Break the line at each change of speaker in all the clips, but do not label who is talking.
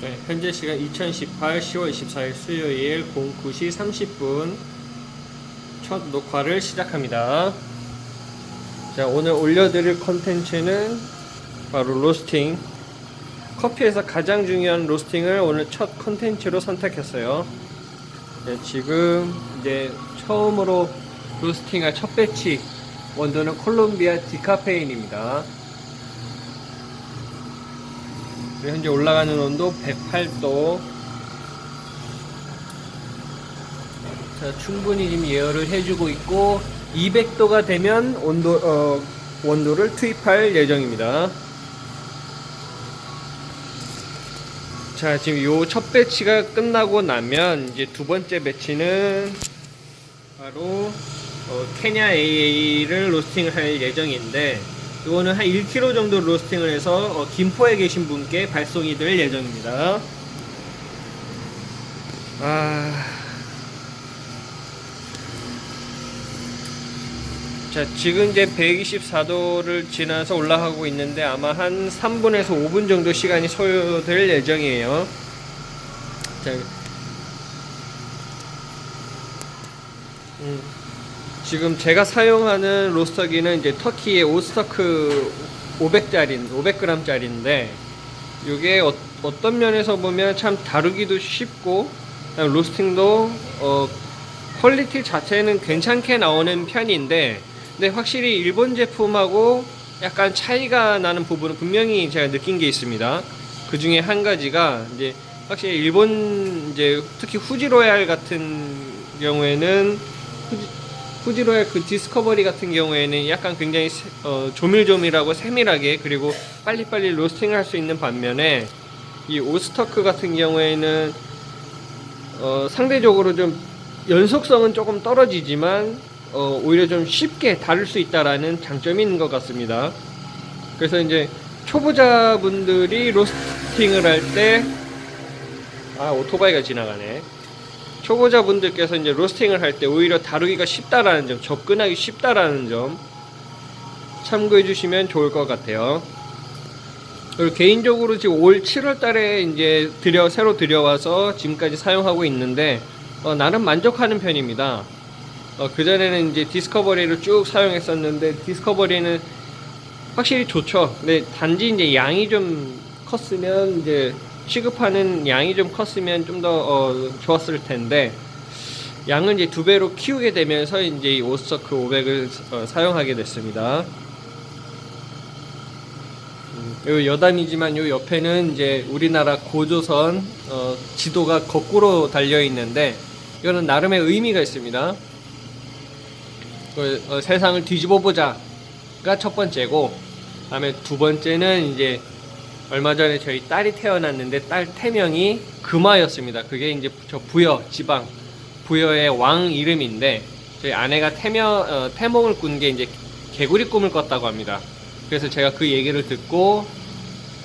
네, 현재 시간 2018 10월 24일 수요일 09시 30분 첫 녹화를 시작합니다. 자, 오늘 올려드릴 컨텐츠는 바로 로스팅. 커피에서 가장 중요한 로스팅을 오늘 첫 컨텐츠로 선택했어요. 네, 지금 이제 처음으로 로스팅할 첫 배치 원두는 콜롬비아 디카페인입니다. 그리고 현재 올라가는 온도 108도. 자, 충분히 지금 예열을 해주고 있고 200도가 되면 온도 어, 원도를 투입할 예정입니다. 자, 지금 요 첫 배치가 끝나고 나면 이제 두 번째 배치는 바로 어, 케냐 AA를 로스팅을 할 예정인데 이거는 한 1kg 정도 로스팅을 해서 어, 김포에 계신 분께 발송이 될 예정입니다. 아. 자, 지금 이제 124도를 지나서 올라가고 있는데 아마 한 3분에서 5분 정도 시간이 소요될 예정이에요. 자, 음, 지금 제가 사용하는 로스터기는 이제 터키의 오스터크 500짜리, 500g짜리인데 이게 어, 어떤 면에서 보면 참 다루기도 쉽고 로스팅도 어, 퀄리티 자체는 괜찮게 나오는 편인데 근데 확실히 일본 제품하고 약간 차이가 나는 부분은 분명히 제가 느낀 게 있습니다. 그 중에 한 가지가 이제 확실히 일본 이제 특히 후지로얄 같은 경우에는 후지, 후지로얄 그 디스커버리 같은 경우에는 약간 굉장히 세- 어, 조밀조밀하고 세밀하게 그리고 빨리빨리 로스팅을 할 수 있는 반면에 이 오스터크 같은 경우에는 어, 상대적으로 좀 연속성은 조금 떨어지지만 어, 오히려 좀 쉽게 다룰 수 있다라는 장점이 있는 것 같습니다. 그래서 이제 초보자분들이 로스팅을 할 때 아 오토바이가 지나가네. 초보자분들께서 이제 로스팅을 할 때 오히려 다루기가 쉽다라는 점, 접근하기 쉽다라는 점 참고해 주시면 좋을 것 같아요. 그리고 개인적으로 지금 올 7월 달에 이제 들여 새로 들여와서 지금까지 사용하고 있는데 어, 나름 만족하는 편입니다. 어, 그전에는 이제 디스커버리를 쭉 사용했었는데 디스커버리는 확실히 좋죠. 근데 단지 이제 양이 좀 컸으면 이제 취급하는 양이 좀 컸으면 좀더 어, 좋았을 텐데 양을 이제 두 배로 키우게 되면서 이제 이 오스터크 500을 어, 사용하게 됐습니다. 음, 요 여단이지만 요 옆에는 이제 우리나라 고조선 어, 지도가 거꾸로 달려 있는데 이거는 나름의 의미가 있습니다. 그, 어, 세상을 뒤집어 보자가 첫 번째고, 다음에 두 번째는 이제 얼마 전에 저희 딸이 태어났는데 딸 태명이 금화였습니다. 그게 이제 저 부여 지방 부여의 왕 이름인데 저희 아내가 태명 어, 태몽을 꾼 게 이제 개구리 꿈을 꿨다고 합니다. 그래서 제가 그 얘기를 듣고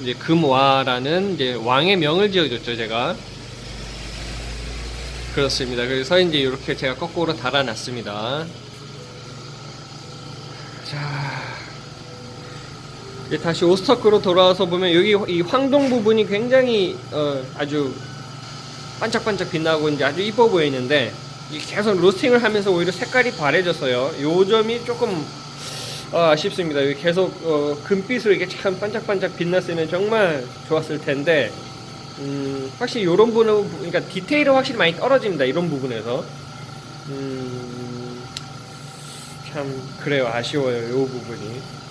이제 금화라는 이제 왕의 명을 지어줬죠 제가. 그렇습니다. 그래서 이제 이렇게 제가 거꾸로 달아놨습니다. 자, 다시 오스터크로 돌아와서 보면 여기 이 황동 부분이 굉장히 어, 아주 반짝반짝 빛나고 이제 아주 이뻐 보이는데 이 계속 로스팅을 하면서 오히려 색깔이 바래졌어요. 요 점이 조금 어, 아쉽습니다. 여기 계속 어, 금빛으로 이렇게 참 반짝반짝 빛났으면 정말 좋았을 텐데 음, 확실히 이런 부분, 그러니까 디테일은 확실히 많이 떨어집니다. 이런 부분에서. 음, 참, 그래요. 아쉬워요. 이 부분이.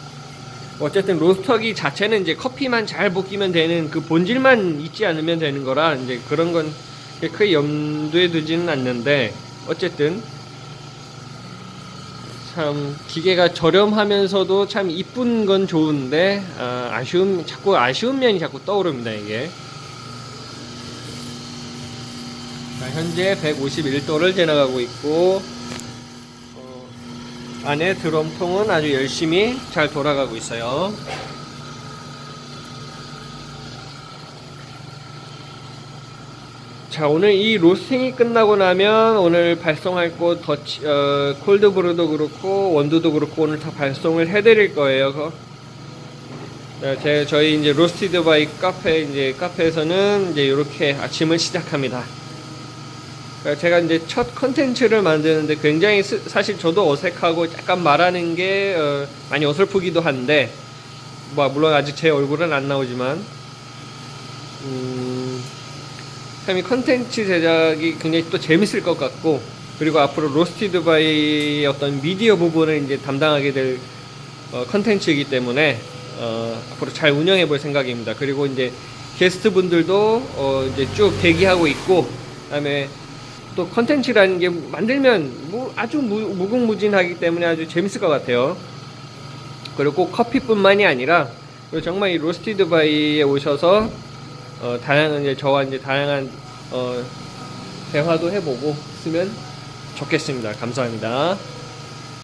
어쨌든 로스터기 자체는 이제 커피만 잘 볶이면 되는 그 본질만 잊지 않으면 되는 거라 이제 그런 건 크게 염두에 두지는 않는데 어쨌든 참 기계가 저렴하면서도 참 이쁜 건 좋은데 아, 아쉬움 자꾸 아쉬운 면이 자꾸 떠오릅니다 이게. 자, 현재 151도를 지나가고 있고 어, 안에 드럼통은 아주 열심히 잘 돌아가고 있어요. 자 오늘 이 로스팅이 끝나고 나면 오늘 발송할 곳 더치, 어, 콜드브루도 그렇고 원두도 그렇고 오늘 다 발송을 해드릴 거예요. 그- 네, 제 저희 이제 로스티드 바이 카페 이제 카페에서는 이제 이렇게 아침을 시작합니다. 그러니까 제가 이제 첫 컨텐츠를 만드는데 굉장히 스- 사실 저도 어색하고 약간 말하는 게 어, 많이 어설프기도 한데 뭐 물론 아직 제 얼굴은 안 나오지만 음, 참 이 컨텐츠 제작이 굉장히 또 재밌을 것 같고 그리고 앞으로 로스티드 바이의 어떤 미디어 부분을 이제 담당하게 될 어, 컨텐츠이기 때문에 어, 앞으로 잘 운영해 볼 생각입니다. 그리고 이제 게스트 분들도 어, 이제 쭉 대기하고 있고 그다음에 또 컨텐츠라는 게 만들면 뭐 아주 무, 무궁무진하기 때문에 아주 재밌을 것 같아요. 그리고 꼭 커피뿐만이 아니라 정말 이 로스티드 바이에 오셔서 어, 다양한 이제 저와 이제 다양한 어, 대화도 해보고 쓰면 좋겠습니다. 감사합니다.